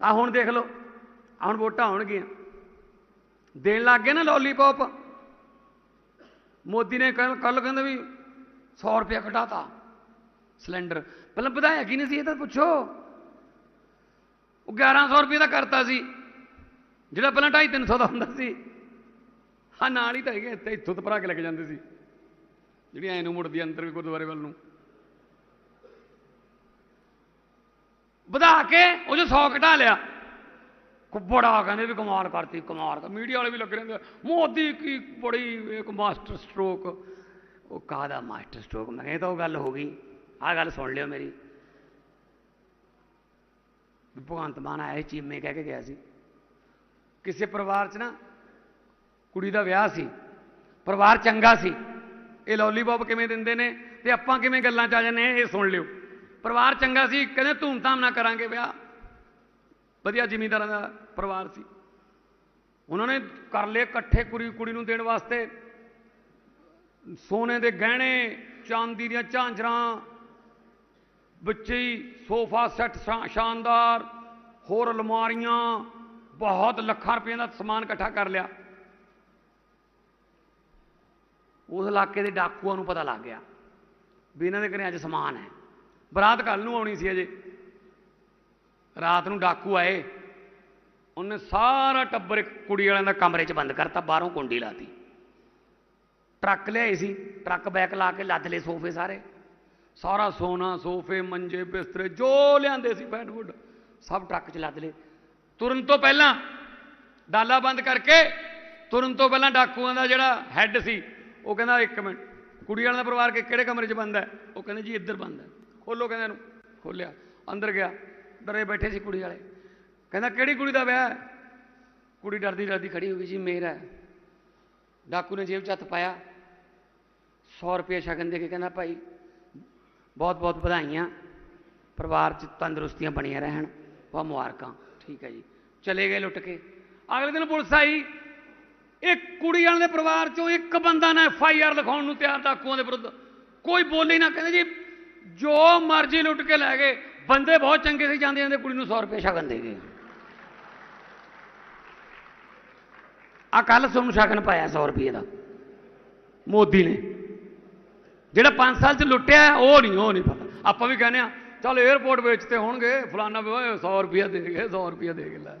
ਆ ਹੁਣ ਦੇਖ ਲਓ ਹੁਣ ਵੋਟਾਂ ਆਉਣਗੀਆਂ ਦੇਣ ਲੱਗ ਗਏ ਨਾ ਲੋਲੀਪੌਪ ਮੋਦੀ ਨੇ ਕੱਲ ਕੱਲ ਕਹਿੰਦਾ ਵੀ 100 ਰੁਪਏ ਘਟਾਤਾ ਸਿਲੰਡਰ। ਪਹਿਲਾਂ ਵਧਾਇਆ ਕੀ ਨਹੀਂ ਸੀ ਇਹ ਤਾਂ ਪੁੱਛੋ। ਉਹ 1100 ਰੁਪਏ ਦਾ ਕਰਤਾ ਸੀ, ਜਿਹੜਾ ਪਹਿਲਾਂ 2.5 300 ਦਾ ਹੁੰਦਾ ਸੀ। ਹਾਂ ਨਾਲ ਹੀ ਤਾਂ ਹੈਗੇ ਇੱਥੇ ਇੱਥੋਂ ਤੋਂ ਭਰਾ ਕੇ ਲੈ ਕੇ ਜਾਂਦੇ ਸੀ। ਜਿਹੜੀ ਐ ਨੂੰ ਮੁੜਦੀ ਆ ਅੰਦਰ ਵੀ ਗੁਰਦੁਆਰੇ ਵੱਲ ਨੂੰ। ਵਧਾ ਕੇ ਉਹ ਜੋ 100 ਘਟਾ ਲਿਆ। ਕੋ ਬੜਾ ਕਹਿੰਦੇ ਵੀ ਕਮਾਲ ਕਰਤੀ, ਕਮਾਲ ਮੀਡੀਆ ਵਾਲੇ ਵੀ ਲੱਗ ਰਹੇ ਨੇ ਮੋਦੀ ਕੀ ਬੜੀ ਇੱਕ ਮਾਸਟਰ ਸਟ੍ਰੋਕ। ਉਹ ਕਾਹਦਾ ਮਾਸਟਰ ਸਟ੍ਰੋਕ? ਮੈਂ ਕਿਹਾ ਤਾਂ ਉਹ ਗੱਲ ਹੋ ਗਈ। ਆਹ ਗੱਲ ਸੁਣ ਲਿਓ ਮੇਰੀ। ਭਗਵੰਤ ਮਾਨ ਆਇਆ ਚੀਮੇ ਕਹਿ ਕੇ ਗਿਆ ਸੀ। ਕਿਸੇ ਪਰਿਵਾਰ 'ਚ ਨਾ ਕੁੜੀ ਦਾ ਵਿਆਹ ਸੀ, ਪਰਿਵਾਰ ਚੰਗਾ ਸੀ। ਇਹ ਲੋਲੀਪੌਪ ਕਿਵੇਂ ਦਿੰਦੇ ਨੇ ਤੇ ਆਪਾਂ ਕਿਵੇਂ ਗੱਲਾਂ 'ਚ ਆ ਜਾਂਦੇ ਹਾਂ, ਇਹ ਸੁਣ ਲਿਓ। ਪਰਿਵਾਰ ਚੰਗਾ ਸੀ, ਕਹਿੰਦੇ ਧੂਮਧਾਮ ਨਾਲ ਕਰਾਂਗੇ ਵਿਆਹ। ਵਧੀਆ ਜ਼ਿਮੀਂਦਾਰਾਂ ਦਾ ਪਰਿਵਾਰ ਸੀ। ਉਹਨਾਂ ਨੇ ਕਰ ਲਏ ਇਕੱਠੇ ਕੁੜੀ ਕੁੜੀ ਨੂੰ ਦੇਣ ਵਾਸਤੇ। ਸੋਨੇ ਦੇ ਗਹਿਣੇ, ਚਾਂਦੀ ਦੀਆਂ ਝਾਂਜਰਾਂ ਵਿੱਚ ਸੋਫਾ ਸੈੱਟ ਸ਼ਾ- ਸ਼ਾਨਦਾਰ, ਹੋਰ ਅਲਮਾਰੀਆਂ, ਬਹੁਤ ਲੱਖਾਂ ਰੁਪਏ ਦਾ ਸਮਾਨ ਇਕੱਠਾ ਕਰ ਲਿਆ। ਉਸ ਇਲਾਕੇ ਦੇ ਡਾਕੂਆਂ ਨੂੰ ਪਤਾ ਲੱਗ ਗਿਆ ਵੀ ਇਹਨਾਂ ਦੇ ਘਰੇ ਅੱਜ ਸਮਾਨ ਹੈ। ਬਰਾਤ ਕੱਲ ਨੂੰ ਆਉਣੀ ਸੀ ਅਜੇ। ਰਾਤ ਨੂੰ ਡਾਕੂ ਆਏ। ਉਹਨੇ ਸਾਰਾ ਟੱਬਰ ਇੱਕ ਕੁੜੀ ਵਾਲਿਆਂ ਦਾ ਕਮਰੇ 'ਚ ਬੰਦ ਕਰਤਾ, ਬਾਹਰੋਂ ਕੁੰਡੀ ਲਾਤੀ। ਟਰੱਕ ਲਿਆਏ ਸੀ, ਟਰੱਕ ਬੈਕ ਲਾ ਕੇ ਲੱਦ ਲਏ ਸੋਫੇ ਸਾਰੇ। ਸਾਰਾ ਸੋਨਾ, ਸੋਫੇ, ਮੰਜੇ, ਬਿਸਤਰੇ, ਜੋ ਲਿਆਂਦੇ ਸੀ ਬੈਡਵੁੱਡ ਸਭ ਟਰੱਕ 'ਚ ਲੱਦ ਲਏ। ਤੁਰਨ ਤੋਂ ਪਹਿਲਾਂ ਡਾਲਾ ਬੰਦ ਕਰਕੇ, ਤੁਰਨ ਤੋਂ ਪਹਿਲਾਂ ਡਾਕੂਆਂ ਦਾ ਜਿਹੜਾ ਹੈੱਡ ਸੀ, ਉਹ ਕਹਿੰਦਾ, ਇੱਕ ਮਿੰਟ, ਕੁੜੀ ਵਾਲਿਆਂ ਦਾ ਪਰਿਵਾਰ ਕਿਹੜੇ ਕਮਰੇ 'ਚ ਬੰਦ ਹੈ? ਉਹ ਕਹਿੰਦੇ, ਜੀ, ਇੱਧਰ ਬੰਦ ਹੈ। ਖੋਲੋ ਕਹਿੰਦੇ ਇਹਨੂੰ, ਖੋਲਿਆ, ਅੰਦਰ ਗਿਆ, ਡਰੇ ਬੈਠੇ ਸੀ ਕੁੜੀ ਵਾਲੇ। ਕਹਿੰਦਾ, ਕਿਹੜੀ ਕੁੜੀ ਦਾ ਵਿਆਹ ਕੁੜੀ ਡਰਦੀ ਡਰਦੀ ਖੜੀ ਹੋ ਗਈ ਜੀ ਮੇਰਾ ਹੈ। ਡਾਕੂ ਨੇ ਜੇਬ 'ਚ ਹੱਥ ਪਾਇਆ। 100 ਰੁਪਏ ਸ਼ਗਨ ਦੇ ਕੇ ਕਹਿੰਦਾ, ਭਾਈ, ਬਹੁਤ ਬਹੁਤ ਵਧਾਈਆਂ। ਪਰਿਵਾਰ 'ਚ ਤੰਦਰੁਸਤੀਆਂ ਬਣੀਆਂ ਰਹਿਣ, ਬਹੁਤ ਮੁਬਾਰਕਾਂ। ਠੀਕ ਹੈ ਜੀ। ਚਲੇ ਗਏ ਲੁੱਟ ਕੇ। ਅਗਲੇ ਦਿਨ ਪੁਲਿਸ ਆਈ। ਇੱਕ ਕੁੜੀ ਵਾਲੇ ਦੇ ਪਰਿਵਾਰ 'ਚੋਂ ਇੱਕ ਬੰਦਾ ਨਾ ਐਫ ਆਈ ਆਰ ਲਿਖਾਉਣ ਨੂੰ ਤਿਆਰ, ਡਾਕੂਆਂ ਦੇ ਵਿਰੁੱਧ। ਕੋਈ ਬੋਲੇ ਨਾ, ਕਹਿੰਦੇ ਜੀ ਜੋ ਮਰਜ਼ੀ ਲੁੱਟ ਕੇ ਲੈ ਗਏ, ਬੰਦੇ ਬਹੁਤ ਚੰਗੇ ਸੀ, ਜਾਂਦੇ ਜਾਂਦੇ ਕੁੜੀ ਨੂੰ 100 ਰੁਪਏ ਸ਼ਗਨ ਦੇ ਗਏ। ਆ ਕੱਲ ਸੋਨੂੰ ਸ਼ਗਨ ਪਾਇਆ 100 ਰੁਪਏ ਦਾ, ਮੋਦੀ ਨੇ। ਜਿਹੜਾ 5 ਸਾਲ ਚ ਲੁੱਟਿਆ, ਉਹ ਨਹੀਂ ਉਹ ਨਹੀਂ ਪਤਾ। ਆਪਾਂ ਵੀ ਕਹਿੰਦੇ ਆ ਚਲ 에어ਪੋਰਟ ਵੇਚ ਤੇ ਹੋਣਗੇ, ਫਲਾਨਾ ਵੀ ਓਏ 100 ਰੁਪਏ ਦੇ ਗਏ 100 ਰੁਪਏ ਦੇ ਕੇ ਲੈ।